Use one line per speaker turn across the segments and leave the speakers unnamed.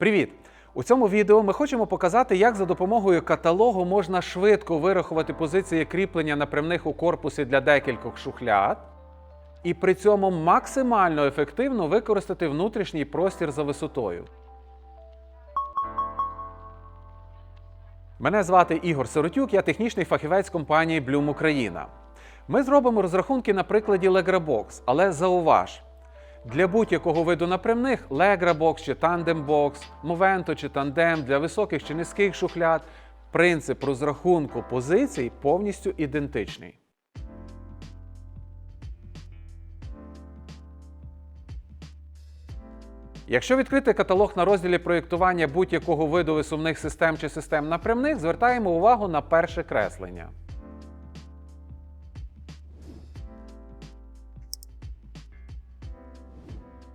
Привіт! У цьому відео ми хочемо показати, як за допомогою каталогу можна швидко вирахувати позиції кріплення напрямних у корпусі для декількох шухляд, і при цьому максимально ефективно використати внутрішній простір за висотою. Мене звати Ігор Сиротюк, я технічний фахівець компанії Bloom Україна. Ми зробимо розрахунки на прикладі LegraBox, але зауваж. Для будь-якого виду напрямних LegraBox чи TandemBox, Movento чи Tandem для високих чи низьких шухляд принцип розрахунку позицій повністю ідентичний. Якщо відкрити каталог на розділі проєктування будь-якого виду висувних систем чи систем напрямних, звертаємо увагу на перше креслення.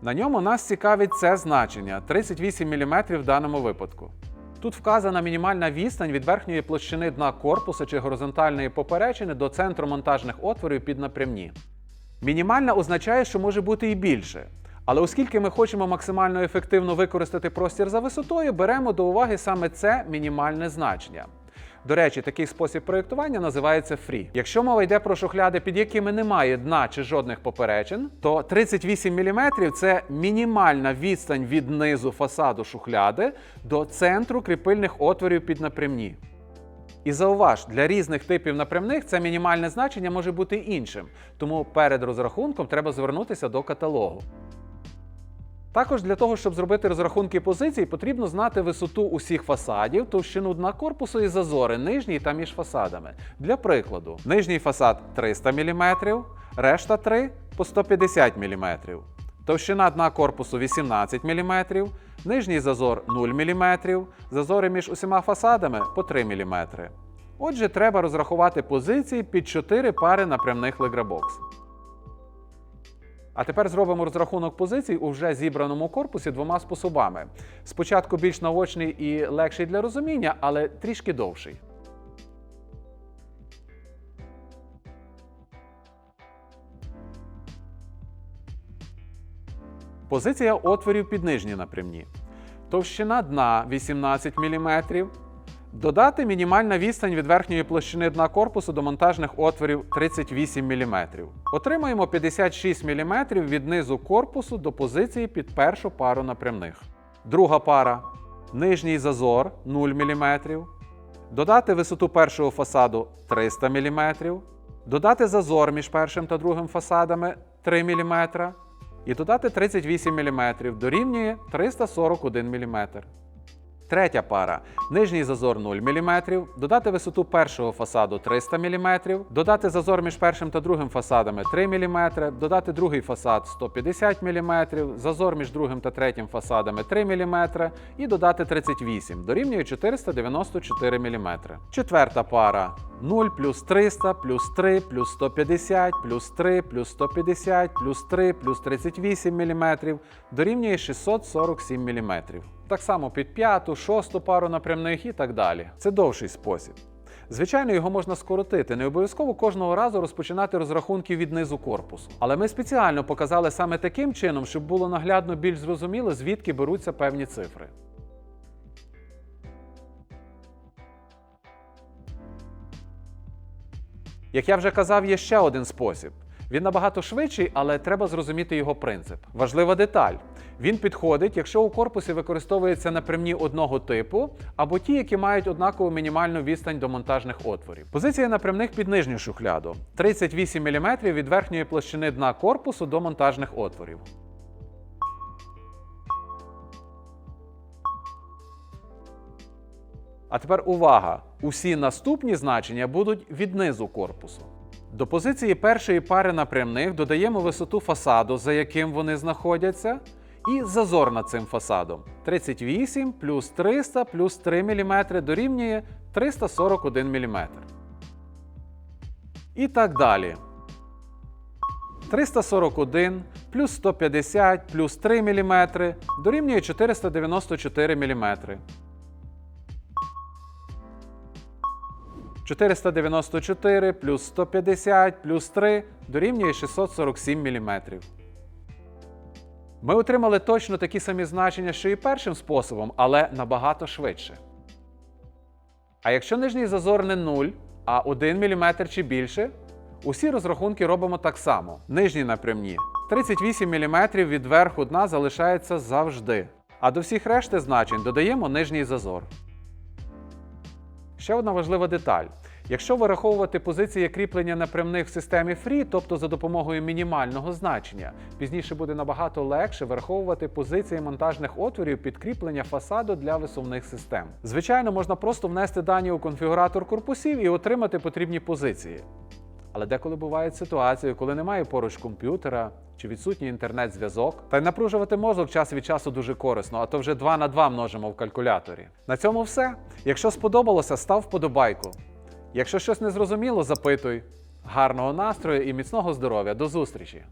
На ньому нас цікавить це значення 38 мм в даному випадку. Тут вказана мінімальна відстань від верхньої площини дна корпуса чи горизонтальної поперечини до центру монтажних отворів під напрямні. Мінімальна означає, що може бути і більше. Але оскільки ми хочемо максимально ефективно використати простір за висотою, беремо до уваги саме це мінімальне значення. До речі, такий спосіб проєктування називається free. Якщо мова йде про шухляди, під якими немає дна чи жодних поперечин, то 38 мм це мінімальна відстань від низу фасаду шухляди до центру кріпильних отворів під напрямні. І зауваж, для різних типів напрямних це мінімальне значення може бути іншим, тому перед розрахунком треба звернутися до каталогу. Також для того, щоб зробити розрахунки позицій, потрібно знати висоту усіх фасадів, товщину дна корпусу і зазори нижній та між фасадами. Для прикладу, нижній фасад 300 мм, решта 3 по 150 мм. Товщина дна корпусу 18 мм, нижній зазор 0 мм, зазори між усіма фасадами по 3 мм. Отже, треба розрахувати позиції під 4 пари напрямних Legrabox. А тепер зробимо розрахунок позицій у вже зібраному корпусі двома способами. Спочатку більш наочний і легший для розуміння, але трішки довший. Позиція отворів під нижні напрямні. Товщина дна 18 мм. Додати мінімальна відстань від верхньої площини дна корпусу до монтажних отворів 38 мм. Отримаємо 56 мм від низу корпусу до позиції під першу пару напрямних. Друга пара нижній зазор 0 мм. Додати висоту першого фасаду 300 мм. Додати зазор між першим та другим фасадами 3 мм. І додати 38 мм дорівнює 341 мм. Третя пара. Нижній зазор 0 мм, додати висоту першого фасаду 300 мм, додати зазор між першим та другим фасадами 3 мм, додати другий фасад 150 мм, зазор між другим та третім фасадами 3 мм і додати 38, дорівнює 494 мм. Четверта пара. 0 плюс 300 плюс 3 плюс 150 плюс 3 плюс 150 плюс 3 плюс 38 мм дорівнює 647 мм. Так само під п'яту, шосту пару напрямних і так далі. Це довший спосіб. Звичайно, його можна скоротити, не обов'язково кожного разу розпочинати розрахунки від низу корпусу. Але ми спеціально показали саме таким чином, щоб було наглядно більш зрозуміло, звідки беруться певні цифри. Як я вже казав, є ще один спосіб. Він набагато швидший, але треба зрозуміти його принцип. Важлива деталь. Він підходить, якщо у корпусі використовуються напрямні одного типу, або ті, які мають однакову мінімальну відстань до монтажних отворів. Позиція напрямних під нижню шухляду 38 мм від верхньої площини дна корпусу до монтажних отворів. А тепер увага! Усі наступні значення будуть від низу корпусу. До позиції першої пари напрямних додаємо висоту фасаду, за яким вони знаходяться, і зазор над цим фасадом. 38 плюс 300 плюс 3 мм дорівнює 341 мм. І так далі. 341 плюс 150 плюс 3 мм дорівнює 494 мм. 494 плюс 150 плюс 3 дорівнює 647 мм. Ми отримали точно такі самі значення, що і першим способом, але набагато швидше. А якщо нижній зазор не 0, а 1 мм чи більше, усі розрахунки робимо так само. Нижні напрямні 38 мм від верху дна залишається завжди. А до всіх решти значень додаємо нижній зазор. Ще одна важлива деталь. Якщо вираховувати позиції кріплення напрямних в системі Free, тобто за допомогою мінімального значення, пізніше буде набагато легше вираховувати позиції монтажних отворів під кріплення фасаду для висувних систем. Звичайно, можна просто внести дані у конфігуратор корпусів і отримати потрібні позиції. Але деколи бувають ситуації, коли немає поруч комп'ютера чи відсутній інтернет-зв'язок. Та й напружувати мозок час від часу дуже корисно, а то вже 2 на 2 множимо в калькуляторі. На цьому все. Якщо сподобалося, став вподобайку. Якщо щось не зрозуміло, запитуй. Гарного настрою і міцного здоров'я. До зустрічі!